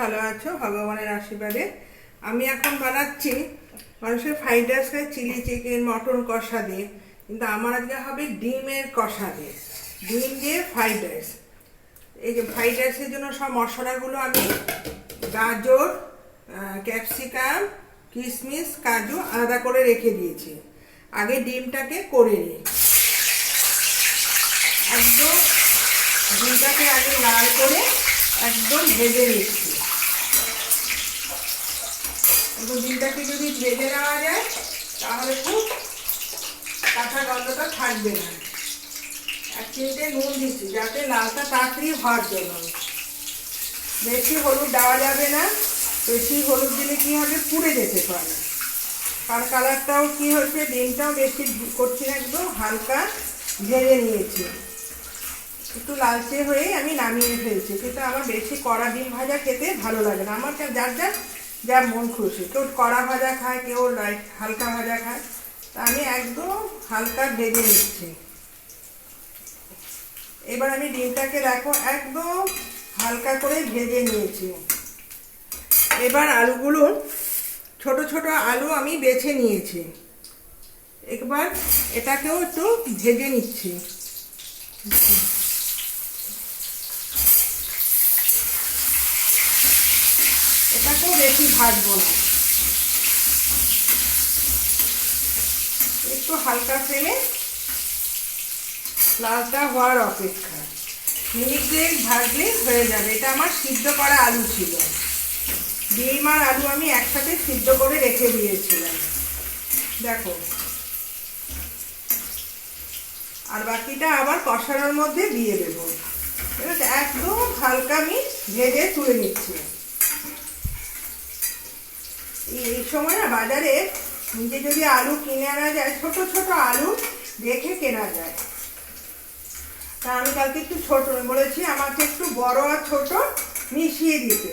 ভালো আছো? ভগবানের আশীর্বাদে। আমি এখন বানাচ্ছি মানুষের ফ্রাইড রাইস খায় চিলি চিকেন মটন কষা দিয়ে। কিন্তু আমার আজকে হবে ডিমের কষা দিয়ে। ডিম দিয়ে ফ্রাইড রাইস এই যে ফ্রাইড রাইসের জন্য সব মশলাগুলো আমি গাজর ক্যাপসিকাম কিশমিশ কাজু আলাদা করে রেখে দিয়েছি। আগে ডিমটাকে করে নিই। একদম ডিমটাকে আগে লাল করে একদম ভেজে নিচ্ছি। একদম ডিমটাকে যদি ভেজে নেওয়া যায়, তাহলে খুব কাঁচা গন্ধটা থাকবে না। এক চিমটে নুন দিচ্ছি, যাতে লালটা তাড়াতাড়ি হওয়ার জন্য বেশি হলুদ দেওয়া যাবে না, বেশি হলুদ দিলে কী হবে? পুড়ে যেতে পারে। আর কালারটাও কী হচ্ছে ডিমটাও বেশি করছি একদম হালকা ভেজে নিয়েছি। একটু লালচে হয়ে আমি নামিয়ে ফেলছি, কিন্তু আমার বেশি কড়া ডিম ভাজা খেতে ভালো লাগে না। আমার যার যার যার মন খুশি। কেউ কড়া ভাজা খায়, কেউ লাইট হালকা ভাজা খায়। তা আমি একদম হালকা ভেজে নিচ্ছি। এবার আমি ডিমটাকে দেখো, একদম হালকা করে ভেজে নিয়েছি। এবার আলুগুলো, ছোট ছোট আলু আমি বেছে নিয়েছি। একবার এটাকেও একটু ভেজে নিচ্ছি এটাকেও বেশি ভাজবো না। একটু হালকা ফ্লেমে লালটা হওয়ার অপেক্ষা। মিনিট দেড় ভাজলে হয়ে যাবে। এটা আমার সিদ্ধ করা আলু ছিল। ডিম আর আলু আমি একসাথে সিদ্ধ করে রেখে দিয়েছিলাম। দেখো। আর বাকিটা আবার কষানোর মধ্যে দিয়ে দেবো। একদম হালকা আমি ভেজে তুলে নিচ্ছি। সময় না বাজারে নিজে যদি আলু কিনে আনা যায়, ছোট ছোট আলু দেখে কেনা যায়। তা আমি কালকে একটু ছোট, বলেছি আমাকে একটু বড় আর ছোট মিশিয়ে দিতে।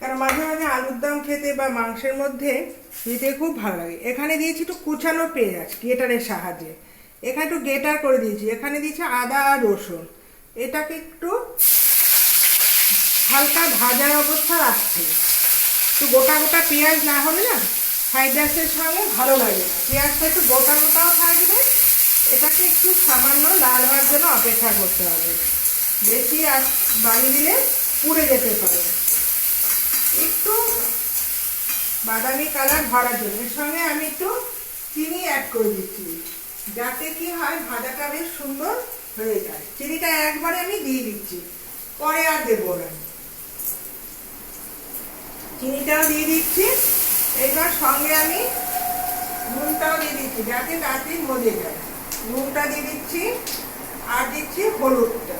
কারণ মাঝে মাঝে আলুর দম খেতে বা মাংসের মধ্যে দিতে খুব ভালো লাগে। এখানে দিয়েছি একটু কুচানো পেঁয়াজ, গেটারের সাহায্যে। এখানে একটু গেটার করে দিয়েছি। এখানে দিয়েছি আদা আর রসুন। এটাকে একটু হালকা ভাজার অবস্থা রাখছি। একটু গোটা গোটা পেঁয়াজ না হলে না ফ্রাইড রাইসের সঙ্গে ভালো লাগে। পেঁয়াজটা একটু গোটা গোটাও থাকবে। এটাকে একটু সামান্য লাল হওয়ার জন্য অপেক্ষা করতে হবে। বেশি আর বাড়িয়ে দিলে পুড়ে যেতে পারে। একটু বাদামি কালার ভরার জন্য। এর সঙ্গে আমি একটু চিনি অ্যাড করে দিচ্ছি। যাতে কি হয়, ভাজাটা বেশ সুন্দর হয়ে যায়। চিনিটা একবারে আমি দিয়ে দিচ্ছি। পরে আর দেবো না। চিনিটাও দিয়ে দিচ্ছি। এবার সঙ্গে আমি নুনটাও দিয়ে দিচ্ছি, যাতে তাড়াতাড়ি মজে যায়। নুনটা দিয়ে দিচ্ছি, আর দিচ্ছি হলুদটা।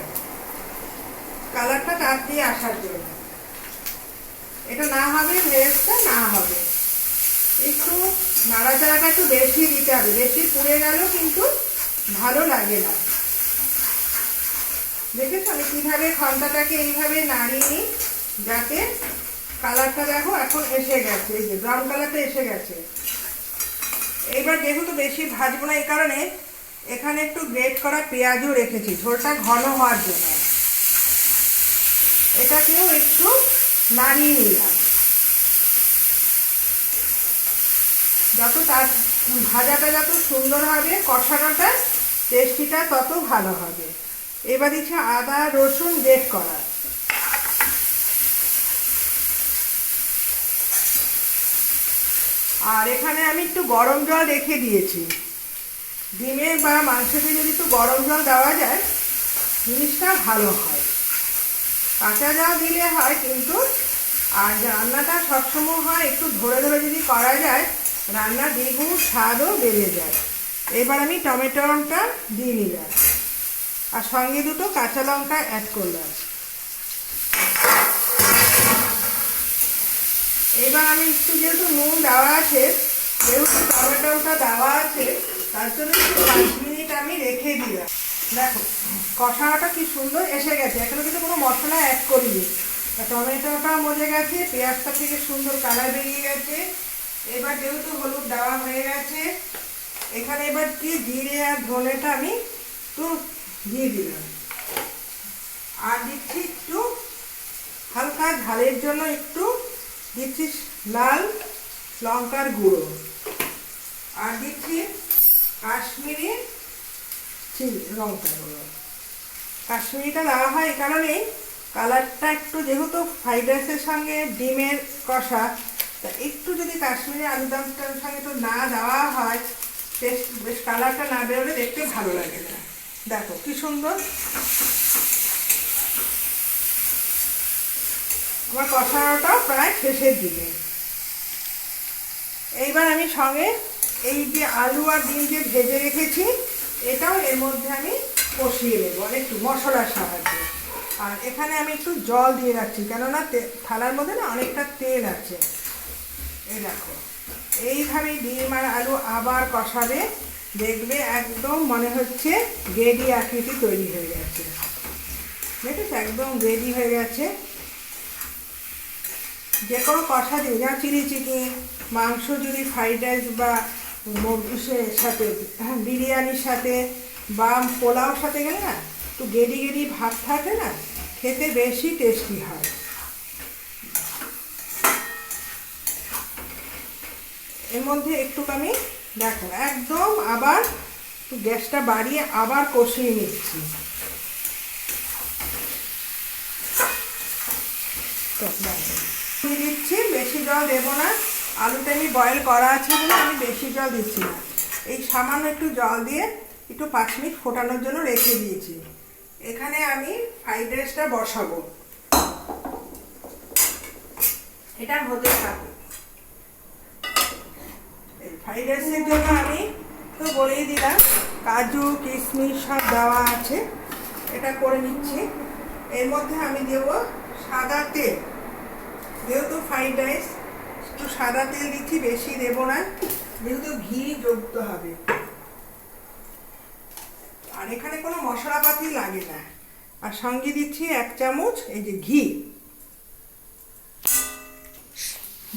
কালারটা তাড়াতাড়ি আসার জন্য। এটা না হবে ভেজটা না হবে। একটু নাড়াচাড়াটা একটু বেশি দিতে হবে। বেশি পুড়ে গেলেও কিন্তু ভালো লাগে না। দেখেছ আমি কীভাবে খন্তাটাকে এইভাবে নাড়িয়ে নিই, যাতে কালারটা দেখো, এখন এসে গেছে, এই যে ব্রাউন কালারটা এসে গেছে। এইবার যেহেতু বেশি ভাজবো না, এই কারণে এখানে একটু গ্রেট করা পেঁয়াজও রেখেছি, ঝোলটা ঘন হওয়ার জন্য। এটাকেও একটু নাড়িয়ে নিলাম। যত তার ভাজাটা যত সুন্দর হবে, কষানোটা, টেস্টিটা তত ভালো হবে। এবার দিচ্ছে আদা রসুন গ্রেট করা। আর এখানে আমি একটু গরম জল রেখে দিয়েছি। ডিমে বা মাংসতে যদি একটু গরম জল দেওয়া যায়, জিনিসটা ভালো হয়। কাঁচা জল দিলে হয় কিন্তু, আর রান্নাটা সবসময় হয় একটু ধরে ধরে যদি করা যায় রান্না দ্বিগুণ স্বাদও বেড়ে যায়। এবার আমি টমেটোটা দিয়ে নিলাম। আর সঙ্গে দুটো কাঁচা লঙ্কা অ্যাড করলাম। এবার আমি একটু যেহেতু নুন দেওয়া আছে, যেহেতু টমেটোটা দেওয়া আছে, তার জন্য একটু পাঁচ মিনিট আমি রেখে দিলাম। দেখো কষাটা কি সুন্দর এসে গেছে। এখনও কিন্তু কোনো মশলা অ্যাড করিনি। টমেটোটা মজে গেছে, পেঁয়াজটা থেকে সুন্দর কালার বেরিয়ে গেছে। এবার যেহেতু হলুদ দেওয়া হয়ে গেছে, এখানে এবার কি জিরে আর ধনেটা আমি একটু দিয়ে দিলাম। আর দিচ্ছি একটু হালকা ঝালের জন্য একটু দিচ্ছি লাল লঙ্কার গুঁড়ো। আর দিচ্ছি কাশ্মীরি চিলি লঙ্কা গুঁড়ো। কাশ্মীরিটা দেওয়া হয় এই কারণেই। কালারটা একটু যেহেতু ফ্রাইড রাইসের সঙ্গে ডিমের কষা, তা একটু যদি কাশ্মীরি আলুদমটার সঙ্গে তো না দেওয়া হয়, টেস্ট, বেশ কালারটা না বেরোলে দেখতে ভালো লাগে না। দেখো কি সুন্দর। আমার কষানোটা প্রায় শেষের দিকে। এইবার আমি সঙ্গে এই যে আলু আর ডিম যে ভেজে রেখেছি, এটাও এর মধ্যে আমি কষিয়ে নেব একটু মশলার সাহায্যে। আর এখানে আমি একটু জল দিয়ে রাখছি, কেননা থালার মধ্যে না অনেকটা তেল আছে। এই দেখো, এইভাবে ডিম আর আলু আবার কষাবে দেখবে একদম মনে হচ্ছে গ্রেডি আকৃতি তৈরি হয়ে গেছে। দেখেছ? একদম রেডি হয়ে গেছে। যে কোনো কষা দিয়ে যেমন চিলি চিকেন মাংস যদি ফ্রাইড রাইস বা সাথে হ্যাঁ, বিরিয়ানির সাথে বা পোলাওর সাথে গেলে না একটু গেডি গেডি ভাত থাকে না খেতে বেশি টেস্টি হয়। এর মধ্যে একটু আমি দেখো একদম আবার গ্যাসটা বাড়িয়ে আবার কষিয়ে নিচ্ছি। তো দেখো দিচ্ছি। বেশি জল দেবো না। আলুটা আমি বয়েল করা আছে বলে আমি বেশি জল দিচ্ছি না। এই সামান্য একটু জল দিয়ে একটু পাঁচ মিনিট ফোটানোর জন্য রেখে দিয়েছি। এখানে আমি ফ্রাইড রাইসটা বসাবো। এটা হতে থাকে এই ফ্রাইড রাইসের জন্য আমি তো বলেই দিলাম, কাজু, কিশমিশ সব দেওয়া আছে। এটা করে নিচ্ছি। এর মধ্যে আমি দেব সাদা তেল। যেহেতু ফ্রাইড রাইস একটু সাদা তেল দিচ্ছি, বেশি দেব না। যেহেতু ঘি যোগতে হবে। আর এখানে কোনো মশলাপাতি লাগে না। আর সঙ্গে দিচ্ছি এক চামচ এই যে ঘি।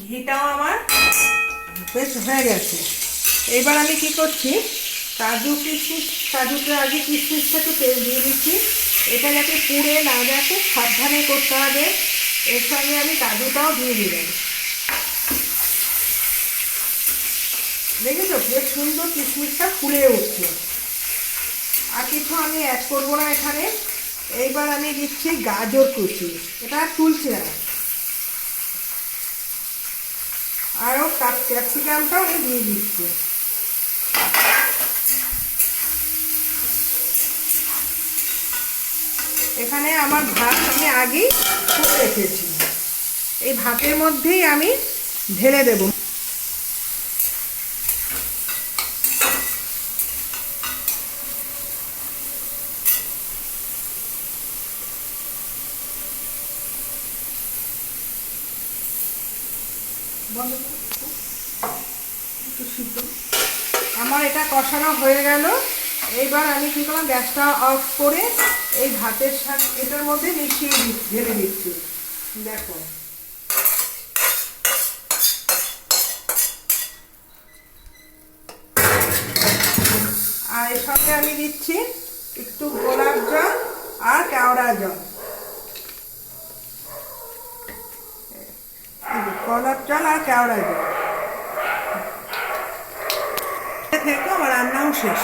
ঘিটাও আমার বেশ হয়ে গেছে। এবার আমি কি করছি? কাজু কিশমিশ কাজুটা আগে কিশমিশটা একটু তেল দিয়ে দিচ্ছি। এটা যাতে পুড়ে না খুব সাবধানে করতে হবে। এর সঙ্গে আমি কাজুটাও দিয়ে দিলাম। দেখেছ বেশ সুন্দর কিশমিশটা ফুলে উঠছে। আর কিছু আমি অ্যাড করব না এখানে। এইবার আমি দিচ্ছি গাজর কুচি। এটা আর তুলছি না। আরও ক্যাপসিকামটাও আমি দিয়ে দিচ্ছি। এখানে আমার ভাত আমি আগেই করে রেখেছি। এই ভাতের মধ্যেই আমি ঢেলে দেব। আমার এটা কষানো হয়ে গেল। এইবার আমি কী করলাম, গ্যাসটা অফ করে এই ভাতের সাথে এটার মধ্যে মিশিয়ে দিচ্ছি, ঢেলে দিচ্ছি। দেখো। আর এর সঙ্গে আমি দিচ্ছি একটু গোলাপ জল আর কেওড়া জল। গোলাপ জল আর কেওড়া জল। থেকে আমার রান্নাও শেষ।